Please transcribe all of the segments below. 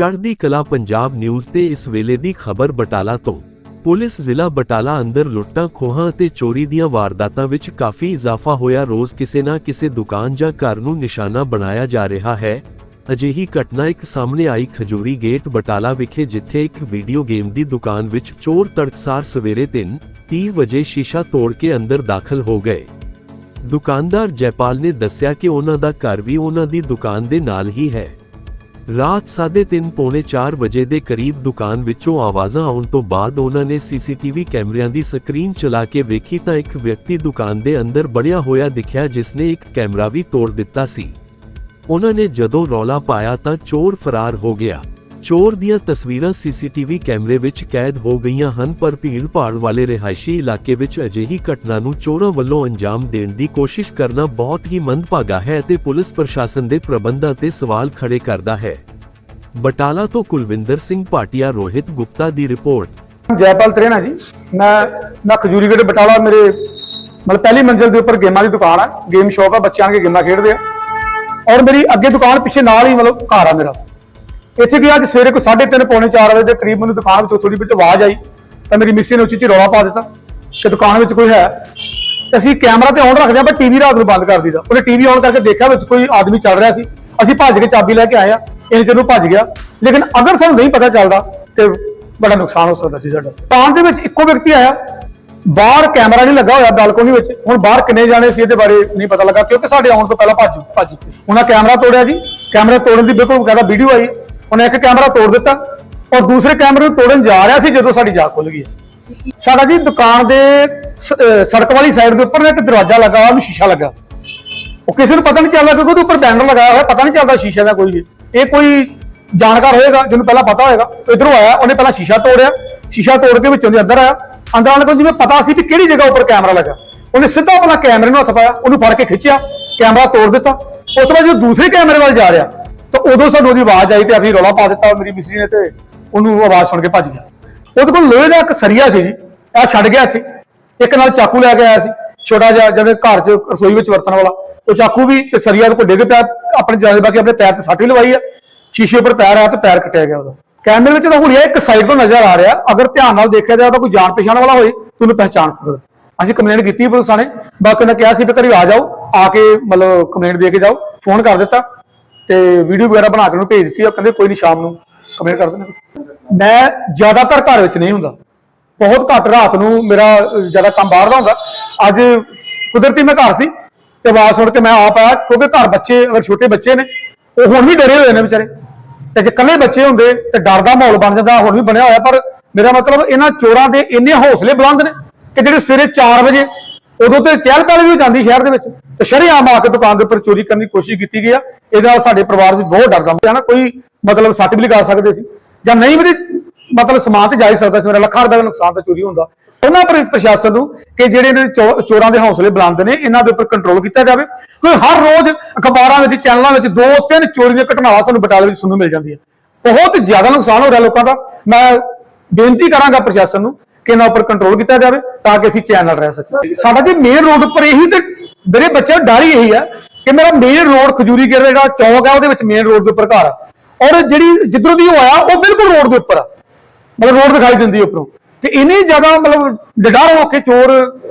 ਚੜ੍ਹਦੀ ਕਲਾ ਪੰਜਾਬ ਨਿਊਜ਼ ਤੇ ਇਸ ਵੇਲੇ ਦੀ ਖਬਰ ਬਟਾਲਾ ਤੋਂ। ਪੁਲਿਸ ਜ਼ਿਲ੍ਹਾ ਬਟਾਲਾ ਅੰਦਰ ਲੁੱਟਾਂ, ਖੋਹਾਂ ਅਤੇ ਚੋਰੀ ਦੀਆਂ ਵਾਰਦਾਤਾਂ ਵਿੱਚ ਕਾਫੀ ਇਜ਼ਾਫਾ ਹੋਇਆ। ਰੋਜ਼ ਕਿਸੇ ਨਾ ਕਿਸੇ ਦੁਕਾਨ ਜਾਂ ਘਰ ਨੂੰ ਨਿਸ਼ਾਨਾ ਬਣਾਇਆ ਜਾ ਰਿਹਾ ਹੈ। ਅਜਿਹੀ ਘਟਨਾ ਇੱਕ ਸਾਹਮਣੇ ਆਈ ਖਜੂਰੀ ਗੇਟ ਬਟਾਲਾ ਵਿਖੇ, ਜਿੱਥੇ ਇੱਕ ਵੀਡੀਓ ਗੇਮ ਦੀ ਦੁਕਾਨ ਵਿੱਚ ਚੋਰ ਤੜਕਸਾਰ ਸਵੇਰੇ 3:30 ਵਜੇ ਸ਼ੀਸ਼ਾ ਤੋੜ ਕੇ ਅੰਦਰ ਦਾਖਲ ਹੋ ਗਏ। ਦੁਕਾਨਦਾਰ ਜੈਪਾਲ ਨੇ ਦੱਸਿਆ ਕਿ ਉਹਨਾਂ ਦਾ ਘਰ ਵੀ ਉਹਨਾਂ ਦੀ ਦੁਕਾਨ ਦੇ ਨਾਲ ਹੀ ਹੈ। ਰਾਤ 3:30 ਪੌਣੇ 4 ਵਜੇ ਦੇ ਕਰੀਬ ਦੁਕਾਨ ਵਿੱਚੋਂ ਆਵਾਜ਼ਾਂ ਆਉਣ ਤੋਂ ਬਾਅਦ ਉਹਨਾਂ ਨੇ ਸੀਸੀਟੀਵੀ ਕੈਮਰਿਆਂ ਦੀ ਸਕਰੀਨ ਚਲਾ ਕੇ ਵੇਖੀ ਤਾਂ ਇੱਕ ਵਿਅਕਤੀ ਦੁਕਾਨ ਦੇ ਅੰਦਰ ਬੜਿਆ ਹੋਇਆ ਦਿਖਿਆ ਜਿਸ ਨੇ ਇੱਕ ਕੈਮਰਾ ਵੀ ਤੋੜ ਦਿੱਤਾ ਸੀ। ਉਹਨਾਂ ਨੇ ਜਦੋਂ ਰੌਲਾ ਪਾਇਆ ਤਾਂ ਚੋਰ ਫਰਾਰ ਹੋ ਗਿਆ। ਚੋਰ ਦੀਆਂ ਤਸਵੀਰਾਂ ਸੀਸੀਟੀਵੀ ਕੈਮਰੇ ਵਿੱਚ ਕੈਦ ਹੋ ਗਈਆਂ ਹਨ, ਪਰ ਭੀੜ-ਭਾੜ ਵਾਲੇ ਰਿਹਾਇਸ਼ੀ ਇਲਾਕੇ ਵਿੱਚ ਅਜਿਹੀ ਘਟਨਾ ਨੂੰ ਚੋਰਾਂ ਵੱਲੋਂ ਅੰਜਾਮ ਦੇਣ ਦੀ ਕੋਸ਼ਿਸ਼ ਕਰਨਾ ਬਹੁਤ ਹੀ ਮੰਦਭਾਗਾ ਹੈ ਅਤੇ ਪੁਲਿਸ ਪ੍ਰਸ਼ਾਸਨ ਦੇ ਪ੍ਰਬੰਧਾਂ ਤੇ ਸਵਾਲ ਖੜੇ ਕਰਦਾ ਹੈ। ਬਟਾਲਾ ਤੋਂ ਕੁਲਵਿੰਦਰ ਸਿੰਘ ਭਾਟੀਆ, ਰੋਹਿਤ ਗੁਪਤਾ ਦੀ ਰਿਪੋਰਟ। ਜੈਪਾਲ ਤਰੇਣਾ ਜੀ। ਮੈਂ ਮੈਂ ਖਜੂਰੀਗੜ੍ਹ ਬਟਾਲਾ ਮੇਰੇ ਮਤਲਬ ਪਹਿਲੀ ਮੰਜ਼ਿਲ ਦੇ ਉੱਪਰ ਗੇਮਾਂ ਦੀ ਦੁਕਾਨ ਹੈ ਗੇਮ ਸ਼ਾਪ ਆ, ਬੱਚਿਆਂ ਕੇ ਗੇਮਾਂ ਖੇਡਦੇ ਆ। ਔਰ ਮੇਰੀ ਅੱਗੇ ਦੁਕਾਨ ਪਿੱਛੇ ਨਾਲ ਹੀ ਮਤਲਬ ਘਰ ਆ ਮੇਰਾ। ਇੱਥੇ ਵੀ ਅੱਜ ਸਵੇਰੇ ਕੋਈ 3:30 ਪੌਣੇ 4 ਵਜੇ ਦੇ ਕਰੀਬ ਮੈਨੂੰ ਦੁਕਾਨ ਵਿੱਚੋਂ ਥੋੜੀ ਬਿਟ ਆਵਾਜ਼ ਆਈ ਤਾਂ ਮੇਰੀ ਮਿਸੀ ਨੇ ਉੱਚੀ 'ਚ ਰੌਲਾ ਪਾ ਦਿੱਤਾ ਕਿ ਦੁਕਾਨ ਵਿੱਚ ਕੋਈ ਹੈ। ਅਸੀਂ ਕੈਮਰਾ ਤੇ ਆਨ ਰੱਖਦੇ ਆ ਪਰ ਟੀਵੀ ਰਾਤ ਨੂੰ ਬੰਦ ਕਰ ਦਿੱਤਾ ਉਹਨੇ ਟੀਵੀ ਆਨ ਕਰਕੇ ਦੇਖਿਆ ਵਿੱਚ ਕੋਈ ਆਦਮੀ ਚੱਲ ਰਿਹਾ ਸੀ। ਅਸੀਂ ਭੱਜ ਕੇ ਚਾਬੀ ਲੈ ਕੇ ਆਏ ਆ ਇਹਨੇ ਜਦੋਂ ਭੱਜ ਗਿਆ। ਲੇਕਿਨ ਅਗਰ ਸਾਨੂੰ ਨਹੀਂ ਪਤਾ ਚੱਲਦਾ ਤੇ ਬੜਾ ਨੁਕਸਾਨ ਹੋ ਸਕਦਾ ਸੀ ਸਾਡਾ। ਦੁਕਾਨ ਦੇ ਵਿੱਚ ਇੱਕੋ ਵਿਅਕਤੀ ਆਇਆ। ਬਾਹਰ ਕੈਮਰਾ ਨਹੀਂ ਲੱਗਾ ਹੋਇਆ ਬਾਲਕੋਨੀ ਵਿੱਚ। ਹੁਣ ਬਾਹਰ ਕਿੰਨੇ ਜਾਣੇ ਸੀ ਇਹਦੇ ਬਾਰੇ ਨਹੀਂ ਪਤਾ ਲੱਗਾ, ਕਿਉਂਕਿ ਸਾਡੇ ਆਉਣ ਤੋਂ ਪਹਿਲਾਂ ਭੱਜ ਭੱਜ ਉਹਨਾਂ ਕੈਮਰਾ ਤੋੜਿਆ ਜੀ। ਕੈਮਰਾ ਤੋੜਨ ਦੀ ਬਿਲਕੁਲ ਬਕਾਇਦਾ ਵੀਡੀਓ ਆਈ। ਉਹਨੇ ਇੱਕ ਕੈਮਰਾ ਤੋੜ ਦਿੱਤਾ ਔਰ ਦੂਸਰੇ ਕੈਮਰੇ ਨੂੰ ਤੋੜਨ ਜਾ ਰਿਹਾ ਸੀ ਜਦੋਂ ਸਾਡੀ ਜਾਗ ਖੁੱਲ ਗਈ। ਸਾਡਾ ਜੀ ਦੁਕਾਨ ਦੇ ਸੜਕ ਵਾਲੀ ਸਾਈਡ ਦੇ ਉੱਪਰ ਨਾ ਇੱਕ ਦਰਵਾਜ਼ਾ ਲੱਗਾ ਉਹਨੂੰ ਸ਼ੀਸ਼ਾ ਲੱਗਾ। ਉਹ ਕਿਸੇ ਨੂੰ ਪਤਾ ਨਹੀਂ ਚੱਲਦਾ ਕਿਉਂਕਿ ਉਹਦੇ ਉੱਪਰ ਬੈਨਰ ਲਗਾਇਆ ਹੋਇਆ, ਪਤਾ ਨਹੀਂ ਚੱਲਦਾ ਸ਼ੀਸ਼ੇ ਦਾ ਕੋਈ ਵੀ। ਇਹ ਕੋਈ ਜਾਣਕਾਰ ਹੋਏਗਾ, ਜਿਹਨੂੰ ਪਹਿਲਾਂ ਪਤਾ ਹੋਏਗਾ। ਉਹ ਇਧਰੋਂ ਆਇਆ, ਉਹਨੇ ਪਹਿਲਾਂ ਸ਼ੀਸ਼ਾ ਤੋੜਿਆ। ਸ਼ੀਸ਼ਾ ਤੋੜ ਕੇ ਵਿੱਚੋਂ ਦੀ ਅੰਦਰ ਆਇਆ। ਅੰਦਰ ਆਣ ਕੇ ਜਿਵੇਂ ਪਤਾ ਸੀ ਵੀ ਕਿਹੜੀ ਜਗ੍ਹਾ ਉੱਪਰ ਕੈਮਰਾ ਲੱਗਾ। ਉਹਨੇ ਸਿੱਧਾ ਆਪਣਾ ਕੈਮਰੇ ਨੂੰ ਹੱਥ ਪਾਇਆ, ਉਹਨੂੰ ਫੜ ਕੇ ਖਿੱਚਿਆ, ਕੈਮਰਾ ਤੋੜ ਦਿੱਤਾ। ਉਸ ਤੋਂ ਬਾਅਦ ਜਦੋਂ ਦੂਸਰੇ ਕੈਮਰੇ ਵੱਲ ਜਾ ਰਿਹਾ ਤਾਂ ਉਦੋਂ ਸਾਨੂੰ ਉਹਦੀ ਆਵਾਜ਼ ਆਈ ਤੇ ਅਸੀਂ ਰੌਲਾ ਪਾ ਦਿੱਤਾ, ਮੇਰੀ ਮਿਸੀ ਨੇ ਤੇ ਉਹਨੂੰ ਆਵਾਜ਼ ਸੁਣ ਕੇ ਭੱਜ ਗਿਆ। ਉਹਦੇ ਕੋਲ ਲੋਹੇ ਦਾ ਇੱਕ ਸਰੀਆ ਸੀ ਜੀ ਆ ਛੱਡ ਗਿਆ ਇੱਥੇ। ਇੱਕ ਨਾਲ ਚਾਕੂ ਲੈ ਕੇ ਆਇਆ ਸੀ, ਛੋਟਾ ਜਿਹਾ ਜਿਹੜੇ ਘਰ 'ਚ ਰਸੋਈ ਵਿੱਚ ਵਰਤਣ ਵਾਲਾ। ਉਹ ਚਾਕੂ ਵੀ ਤੇ ਸਰੀਆ ਦੇ ਕੋਲ ਡਿੱਗ ਪਿਆ, ਆਪਣੇ ਜਾਦੇ ਬਾਕੀ ਆਪਣੇ ਪੈਰ ਤੇ ਸੱਟ ਹੀ ਲਵਾਈ ਆ, ਸ਼ੀਸ਼ੇ ਉੱਪਰ ਪੈਰ ਆਇਆ ਤੇ ਪੈਰ ਕੱਟਿਆ ਗਿਆ ਉਹਦਾ। ਕੈਮਰੇ ਵਿੱਚ ਤਾਂ ਹੁਲੀਆ ਇੱਕ ਸਾਈਡ ਤੋਂ ਨਜ਼ਰ ਆ ਰਿਹਾ, ਅਗਰ ਧਿਆਨ ਨਾਲ ਦੇਖਿਆ ਜਾਵੇ ਤਾਂ ਕੋਈ ਜਾਣ ਪਛਾਣ ਵਾਲਾ ਹੋਏ ਤੁਹਾਨੂੰ ਪਹਿਚਾਣ ਸਕਦਾ। ਅਸੀਂ ਕੰਪਲੇਂਟ ਕੀਤੀ ਪੁਲਿਸ ਥਾਣੇ ਬਾਕੀ ਉਹਨਾਂ ਕਿਹਾ ਸੀ ਵੀ ਘਰੇ ਆ ਜਾਓ, ਆ ਕੇ ਮਤਲਬ ਕੰਪਲੇਂਟ ਦੇ ਕੇ ਜਾਓ ਫੋਨ ਕਰ ਦਿੱਤਾ। ਤੇ ਵੀਡੀਓ ਵਗੈਰਾ ਬਣਾ ਕੇ ਉਹਨੂੰ ਭੇਜ ਦਿੱਤੀ, ਉਹ ਕਹਿੰਦੇ ਕੋਈ ਨਹੀਂ ਸ਼ਾਮ ਨੂੰ ਕੰਪਲੇਂਟ ਕਰ ਦਿੰਦੇ ਮੈਂ ਜ਼ਿਆਦਾਤਰ ਘਰ ਵਿੱਚ ਨਹੀਂ ਹੁੰਦਾ। ਬਹੁਤ ਘੱਟ ਰਾਤ ਨੂੰ ਮੇਰਾ ਜ਼ਿਆਦਾ ਕੰਮ ਬਾਹਰ ਦਾ ਹੁੰਦਾ। ਅੱਜ ਕੁਦਰਤੀ ਮੈਂ ਘਰ ਸੀ, ਤੇ ਆਵਾਜ਼ ਸੁਣ ਕੇ ਮੈਂ ਆਪ ਆਇਆ, ਕਿਉਂਕਿ ਘਰ ਬੱਚੇ, ਅਗਰ ਛੋਟੇ ਬੱਚੇ ਨੇ, ਉਹ ਹੁਣ ਵੀ ਡਰੇ ਹੋਏ ਨੇ ਵਿਚਾਰੇ। ਤੇ ਜੇ ਇਕੱਲੇ ਬੱਚੇ ਹੁੰਦੇ, ਤੇ ਡਰ ਦਾ ਮਾਹੌਲ ਬਣ ਜਾਂਦਾ, ਹੁਣ ਵੀ ਬਣਿਆ ਹੋਇਆ, ਪਰ ਮੇਰਾ ਮਤਲਬ ਇਹਨਾਂ ਚੋਰਾਂ ਦੇ ਇੰਨੇ ਹੌਸਲੇ ਬੁਲੰਦ ਨੇ ਕਿ ਜਿਹੜੇ ਸਵੇਰੇ 4 ਵਜੇ ਉਦੋਂ ਤੇ ਚਹਿਲ ਪਹਿਲ ਵੀ ਹੋ ਜਾਂਦੀ ਸ਼ਹਿਰ ਦੇ ਵਿੱਚ। ਤੇ ਸ਼ਰੇਆਮ ਆ ਕੇ ਦੁਕਾਨ ਦੇ ਉੱਪਰ ਚੋਰੀ ਕਰਨ ਦੀ ਕੋਸ਼ਿਸ਼ ਕੀਤੀ ਗਈ ਆ। ਇਹਦੇ ਨਾਲ ਸਾਡੇ ਪਰਿਵਾਰ ਵਿੱਚ ਬਹੁਤ ਡਰ ਜਾਂਦਾ ਨਾ, ਕੋਈ ਮਤਲਬ ਸੱਟ ਵੀ ਲਗਾ ਸਕਦੇ ਸੀ। ਜਾਂ ਨਹੀਂ ਵੀ ਮਤਲਬ ਸਮਾਨ ਤੇ ਜਾ ਹੀ ਸਕਦਾ ਸੀ, ਮੇਰਾ ਲੱਖਾਂ ਰੁਪਏ ਦਾ ਨੁਕਸਾਨ ਤਾਂ ਚੋਰੀ ਹੁੰਦਾ। ਉਹਨਾਂ ਪਰ ਪ੍ਰਸ਼ਾਸਨ ਨੂੰ ਕਿ ਜਿਹੜੇ ਇਹਨਾਂ ਦੇ ਚੋ- ਚੋਰਾਂ ਦੇ ਹੌਸਲੇ ਬੁਲੰਦ ਨੇ, ਇਹਨਾਂ ਦੇ ਉੱਪਰ ਕੰਟਰੋਲ ਕੀਤਾ ਜਾਵੇ। ਕਿਉਂਕਿ ਹਰ ਰੋਜ਼ ਅਖਬਾਰਾਂ ਵਿੱਚ, ਚੈਨਲਾਂ ਵਿੱਚ ਦੋ ਤਿੰਨ ਚੋਰੀ ਦੀਆਂ ਘਟਨਾਵਾਂ ਸਾਨੂੰ ਬਟਾਲੇ ਵਿੱਚ ਸੁਣਨ ਨੂੰ ਮਿਲ ਜਾਂਦੀਆਂ। ਬਹੁਤ ਜ਼ਿਆਦਾ ਨੁਕਸਾਨ ਹੋ ਰਿਹਾ ਲੋਕਾਂ ਦਾ। ਮੈਂ ਬੇਨਤੀ ਕਰਾਂਗਾ ਪ੍ਰਸ਼ਾਸਨ ਨੂੰ ਕਿ ਇਹਨਾਂ ਉੱਪਰ ਕੰਟਰੋਲ ਕੀਤਾ ਜਾਵੇ, ਤਾਂ ਕਿ ਅਸੀਂ ਚੈਨਲ ਰਹਿ ਸਕੀਏ। ਸਾਡਾ ਜੀ ਮੇਨ ਰੋਡ ਉੱਪਰ ਇਹੀ ਤੇ ਮੇਰੇ ਬੱਚਿਆਂ ਨੂੰ ਡਰ ਹੀ ਇਹੀ ਹੈ ਕਿ ਮੇਰਾ ਮੇਨ ਰੋਡ ਖਜੂਰੀ ਗਿਰ ਜਿਹੜਾ ਚੌਕ ਹੈ ਉਹਦੇ ਵਿੱਚ ਮੇਨ ਰੋਡ ਦੇ ਉੱਪਰ ਘਰ ਆ। ਔਰ ਜਿਹੜੀ ਜਿੱਧਰੋਂ ਦੀ ਉਹ ਆਇਆ, ਉਹ ਬਿਲਕੁਲ ਰੋਡ ਦੇ ਉੱਪਰ ਆ। ਮਤਲਬ ਰੋਡ ਦਿਖਾਈ ਦਿੰਦੀ ਉੱਪਰੋਂ। ਤੇ ਇੰਨੀ ਜ਼ਿਆਦਾ ਮਤਲਬ ਡਰ ਹੋ ਕੇ ਚੋਰ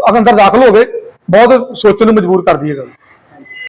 ਅੰਦਰ ਦਾਖਲ ਹੋ ਗਏ, ਬਹੁਤ ਸੋਚਣ ਨੂੰ ਮਜਬੂਰ ਕਰਦੀ ਹੈ ਗੱਲ।